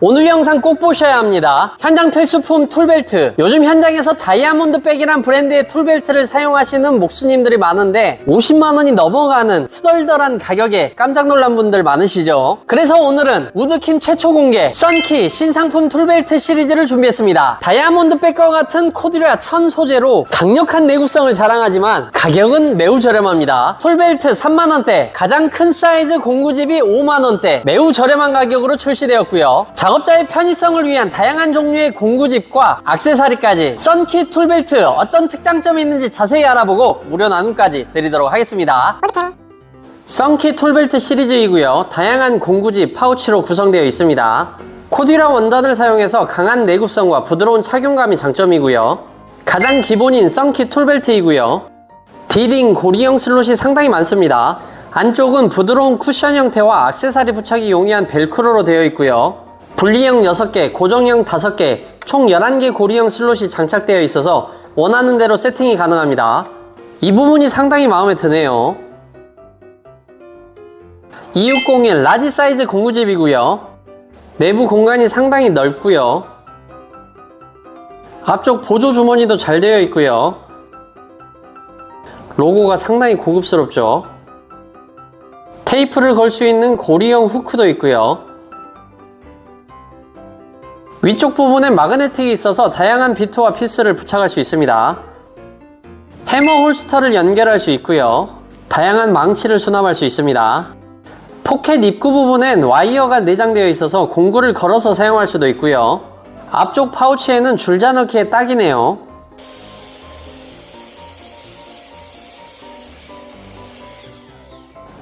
오늘 영상 꼭 보셔야 합니다. 현장 필수품 툴벨트. 요즘 현장에서 다이아몬드 백이란 브랜드의 툴벨트를 사용하시는 목수님들이 많은데 50만 원이 넘어가는 후덜덜한 가격에 깜짝 놀란 분들 많으시죠? 그래서 오늘은 우드킴 최초 공개 썬키 신상품 툴벨트 시리즈를 준비했습니다. 다이아몬드 백과 같은 코듀라 천 소재로 강력한 내구성을 자랑하지만 가격은 매우 저렴합니다. 툴벨트 3만 원대, 가장 큰 사이즈 공구집이 5만 원대, 매우 저렴한 가격으로 출시되었고요. 작업자의 편의성을 위한 다양한 종류의 공구집과 악세사리까지 썬키 툴벨트 어떤 특장점이 있는지 자세히 알아보고 무료 나눔까지 드리도록 하겠습니다. 썬키 툴벨트 시리즈이고요. 다양한 공구집 파우치로 구성되어 있습니다. 코디라 원단을 사용해서 강한 내구성과 부드러운 착용감이 장점이고요. 가장 기본인 썬키 툴벨트이고요. 디링 고리형 슬롯이 상당히 많습니다. 안쪽은 부드러운 쿠션 형태와 악세사리 부착이 용이한 벨크로로 되어 있고요. 분리형 6개, 고정형 5개, 총 11개 고리형 슬롯이 장착되어 있어서 원하는 대로 세팅이 가능합니다. 이 부분이 상당히 마음에 드네요. 2601 라지 사이즈 공구집이고요. 내부 공간이 상당히 넓고요. 앞쪽 보조 주머니도 잘 되어 있고요. 로고가 상당히 고급스럽죠. 테이프를 걸 수 있는 고리형 후크도 있고요. 위쪽 부분에 마그네틱이 있어서 다양한 비트와 피스를 부착할 수 있습니다. 해머 홀스터를 연결할 수 있고요. 다양한 망치를 수납할 수 있습니다. 포켓 입구 부분엔 와이어가 내장되어 있어서 공구를 걸어서 사용할 수도 있고요. 앞쪽 파우치에는 줄자 넣기에 딱이네요.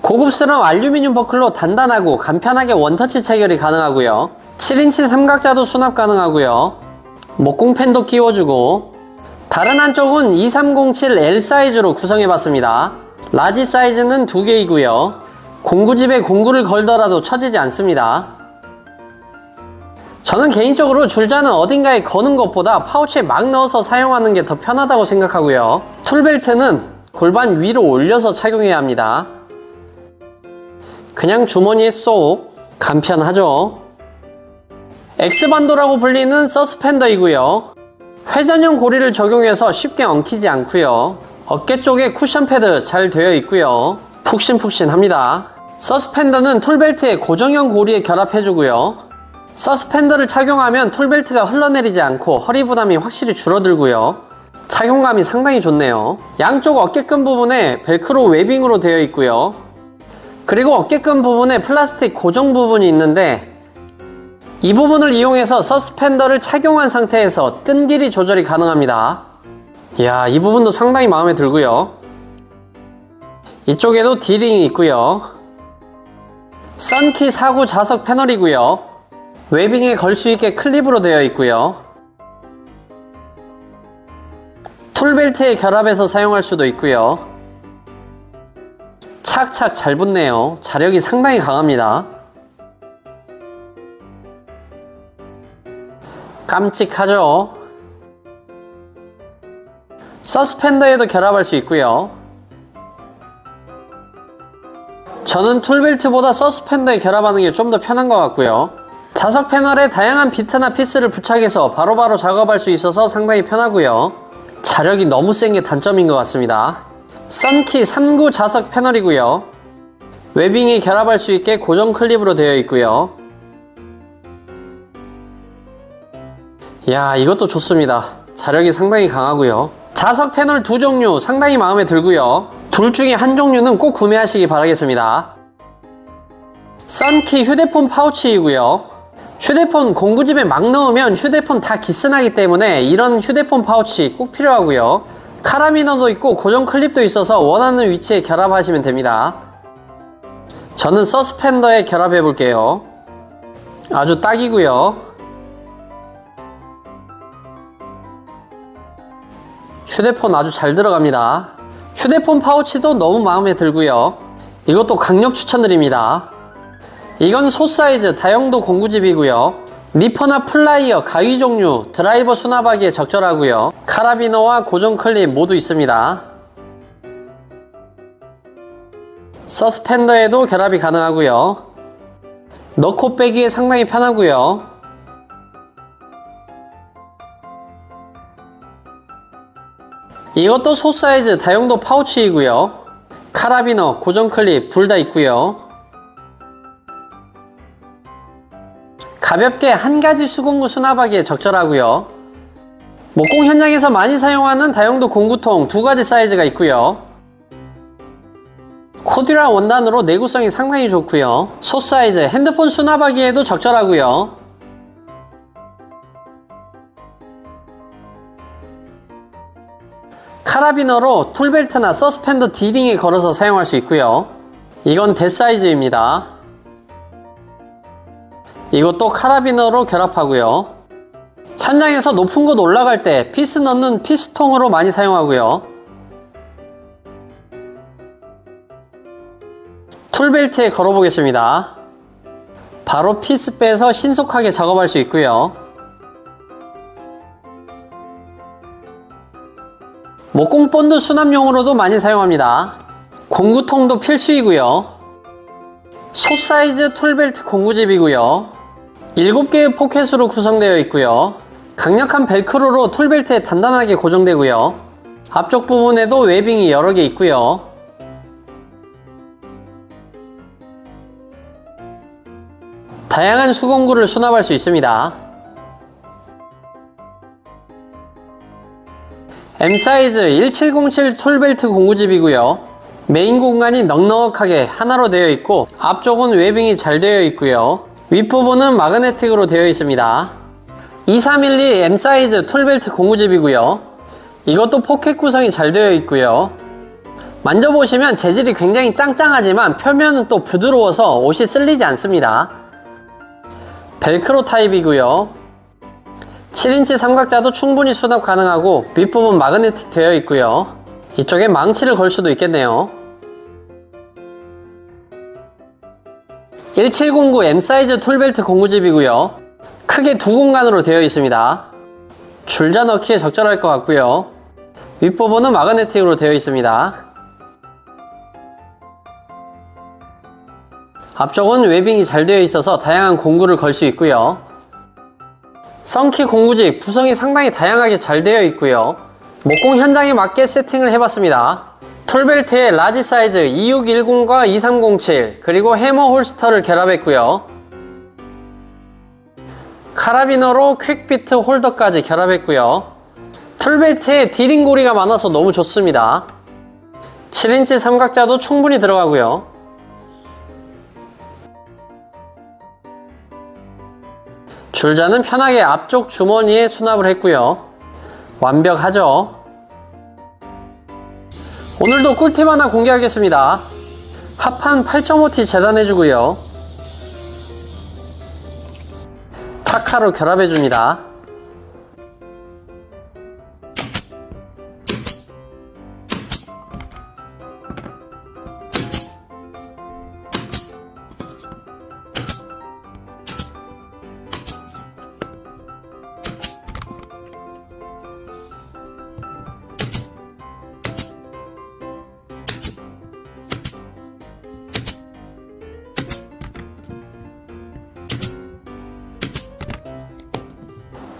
고급스러운 알루미늄 버클로 단단하고 간편하게 원터치 체결이 가능하고요. 7인치 삼각자도 수납 가능하고요. 목공팬도 끼워주고 다른 한쪽은 2307L 사이즈로 구성해봤습니다. 라지 사이즈는 두 개이고요. 공구집에 공구를 걸더라도 처지지 않습니다. 저는 개인적으로 줄자는 어딘가에 거는 것보다 파우치에 막 넣어서 사용하는 게 더 편하다고 생각하고요. 툴벨트는 골반 위로 올려서 착용해야 합니다. 그냥 주머니에 쏙 간편하죠. X반도라고 불리는 서스펜더이고요. 회전형 고리를 적용해서 쉽게 엉키지 않고요. 어깨 쪽에 쿠션 패드 잘 되어 있고요. 푹신푹신합니다. 서스펜더는 툴벨트에 고정형 고리에 결합해주고요. 서스펜더를 착용하면 툴벨트가 흘러내리지 않고 허리 부담이 확실히 줄어들고요. 착용감이 상당히 좋네요. 양쪽 어깨끈 부분에 벨크로 웨빙으로 되어 있고요. 그리고 어깨끈 부분에 플라스틱 고정 부분이 있는데 이 부분을 이용해서 서스펜더를 착용한 상태에서 끈 길이 조절이 가능합니다. 이야, 이 부분도 상당히 마음에 들고요. 이쪽에도 디링이 있고요. 썬키 사구 자석 패널이고요. 웨빙에 걸 수 있게 클립으로 되어 있고요. 툴벨트에 결합해서 사용할 수도 있고요. 착착 잘 붙네요. 자력이 상당히 강합니다. 깜찍하죠? 서스펜더에도 결합할 수 있고요. 저는 툴벨트보다 서스펜더에 결합하는 게 좀 더 편한 것 같고요. 자석 패널에 다양한 비트나 피스를 부착해서 바로바로 작업할 수 있어서 상당히 편하고요. 자력이 너무 센 게 단점인 것 같습니다. 썬키 39 자석 패널이고요. 웨빙이 결합할 수 있게 고정 클립으로 되어 있고요. 야 이것도 좋습니다. 자력이 상당히 강하고요. 자석 패널 두 종류 상당히 마음에 들고요. 둘 중에 한 종류는 꼭 구매하시기 바라겠습니다. 썬키 휴대폰 파우치이고요. 휴대폰 공구집에 막 넣으면 휴대폰 다 기스나기 때문에 이런 휴대폰 파우치 꼭 필요하고요. 카라미너도 있고 고정 클립도 있어서 원하는 위치에 결합하시면 됩니다. 저는 서스펜더에 결합해 볼게요. 아주 딱이고요. 휴대폰 아주 잘 들어갑니다. 휴대폰 파우치도 너무 마음에 들고요. 이것도 강력 추천드립니다. 이건 소 사이즈 다용도 공구집이고요. 니퍼나 플라이어, 가위 종류, 드라이버 수납하기에 적절하고요. 카라비너와 고정 클립 모두 있습니다. 서스펜더에도 결합이 가능하고요. 넣고 빼기에 상당히 편하고요. 이것도 소 사이즈 다용도 파우치이고요. 카라비너, 고정 클립 둘 다 있고요. 가볍게 한 가지 수공구 수납하기에 적절하고요. 목공 현장에서 많이 사용하는 다용도 공구통 두 가지 사이즈가 있고요. 코듀라 원단으로 내구성이 상당히 좋고요. 소 사이즈 핸드폰 수납하기에도 적절하고요. 카라비너로 툴벨트나 서스펜더 디링에 걸어서 사용할 수 있고요. 이건 대 사이즈입니다. 이것도 카라비너로 결합하고요. 현장에서 높은 곳 올라갈 때 피스 넣는 피스통으로 많이 사용하고요. 툴벨트에 걸어보겠습니다. 바로 피스 빼서 신속하게 작업할 수 있고요. 목공 본드 수납용으로도 많이 사용합니다. 공구통도 필수이고요. 소 사이즈 툴벨트 공구집이고요. 7개의 포켓으로 구성되어 있고요. 강력한 벨크로로 툴벨트에 단단하게 고정되고요. 앞쪽 부분에도 웨빙이 여러 개 있고요. 다양한 수공구를 수납할 수 있습니다. M 사이즈 1707 툴벨트 공구집이고요. 메인 공간이 넉넉하게 하나로 되어 있고 앞쪽은 웨빙이 잘 되어 있고요. 윗부분은 마그네틱으로 되어 있습니다. 2312 M 사이즈 툴벨트 공구집이고요. 이것도 포켓 구성이 잘 되어 있고요. 만져보시면 재질이 굉장히 짱짱하지만 표면은 또 부드러워서 옷이 쓸리지 않습니다. 벨크로 타입이고요. 7인치 삼각자도 충분히 수납 가능하고 윗부분 마그네틱 되어 있고요. 이쪽에 망치를 걸 수도 있겠네요. 1709 M 사이즈 툴벨트 공구집이고요. 크게 두 공간으로 되어 있습니다. 줄자 넣기에 적절할 것 같고요. 윗부분은 마그네틱으로 되어 있습니다. 앞쪽은 웨빙이 잘 되어 있어서 다양한 공구를 걸 수 있고요. 썬키 공구집 구성이 상당히 다양하게 잘 되어 있고요. 목공 현장에 맞게 세팅을 해봤습니다. 툴벨트에 라지 사이즈 2610과 2307 그리고 해머 홀스터를 결합했고요. 카라비너로 퀵비트 홀더까지 결합했고요. 툴벨트에 디링 고리가 많아서 너무 좋습니다. 7인치 삼각자도 충분히 들어가고요. 줄자는 편하게 앞쪽 주머니에 수납을 했고요. 완벽하죠? 오늘도 꿀팁 하나 공개하겠습니다. 합판 8.5T 재단해주고요. 타카로 결합해줍니다.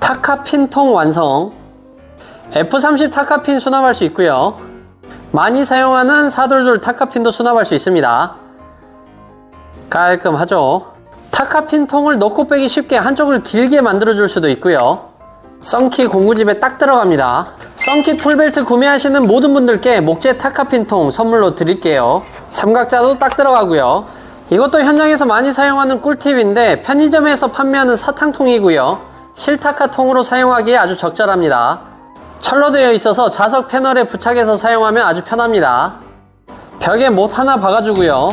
타카핀 통 완성. F30 타카핀 수납할 수 있고요. 많이 사용하는 422 타카핀도 수납할 수 있습니다. 깔끔하죠? 타카핀 통을 넣고 빼기 쉽게 한쪽을 길게 만들어 줄 수도 있고요. 썬키 공구집에 딱 들어갑니다. 썬키 툴벨트 구매하시는 모든 분들께 목재 타카핀 통 선물로 드릴게요. 삼각자도 딱 들어가고요. 이것도 현장에서 많이 사용하는 꿀팁인데 편의점에서 판매하는 사탕통이고요. 실타카 통으로 사용하기에 아주 적절합니다. 철로 되어 있어서 자석 패널에 부착해서 사용하면 아주 편합니다. 벽에 못 하나 박아주고요.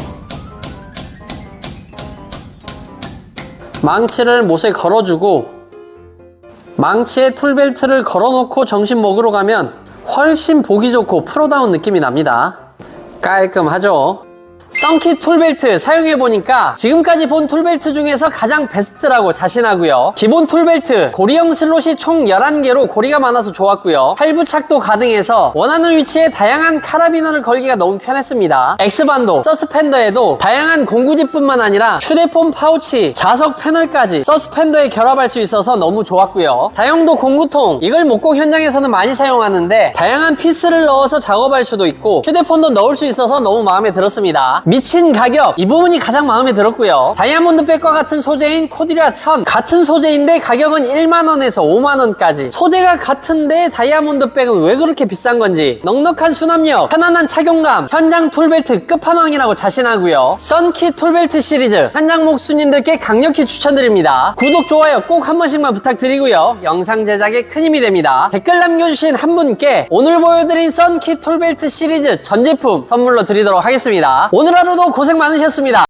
망치를 못에 걸어주고 망치에 툴벨트를 걸어놓고 정신 먹으러 가면 훨씬 보기 좋고 프로다운 느낌이 납니다. 깔끔하죠? 썬키 툴벨트 사용해보니까 지금까지 본 툴벨트 중에서 가장 베스트라고 자신하고요. 기본 툴벨트 고리형 슬롯이 총 11개로 고리가 많아서 좋았고요. 팔부착도 가능해서 원하는 위치에 다양한 카라비너를 걸기가 너무 편했습니다. X반도, 서스펜더에도 다양한 공구지뿐만 아니라 휴대폰 파우치, 자석 패널까지 서스펜더에 결합할 수 있어서 너무 좋았고요. 다용도 공구통, 이걸 목공 현장에서는 많이 사용하는데 다양한 피스를 넣어서 작업할 수도 있고 휴대폰도 넣을 수 있어서 너무 마음에 들었습니다. 미친 가격, 이 부분이 가장 마음에 들었고요. 다이아몬드 백과 같은 소재인 코디라 1000 같은 소재인데 가격은 1만원에서 5만원까지 소재가 같은데 다이아몬드 백은 왜 그렇게 비싼 건지 넉넉한 수납력, 편안한 착용감, 현장 툴벨트 끝판왕이라고 자신하고요. 썬키 툴벨트 시리즈 현장 목수님들께 강력히 추천드립니다. 구독, 좋아요 꼭 한 번씩만 부탁드리고요. 영상 제작에 큰 힘이 됩니다. 댓글 남겨주신 한 분께 오늘 보여드린 썬키 툴벨트 시리즈 전 제품 선물로 드리도록 하겠습니다. 오늘 하루도 고생 많으셨습니다.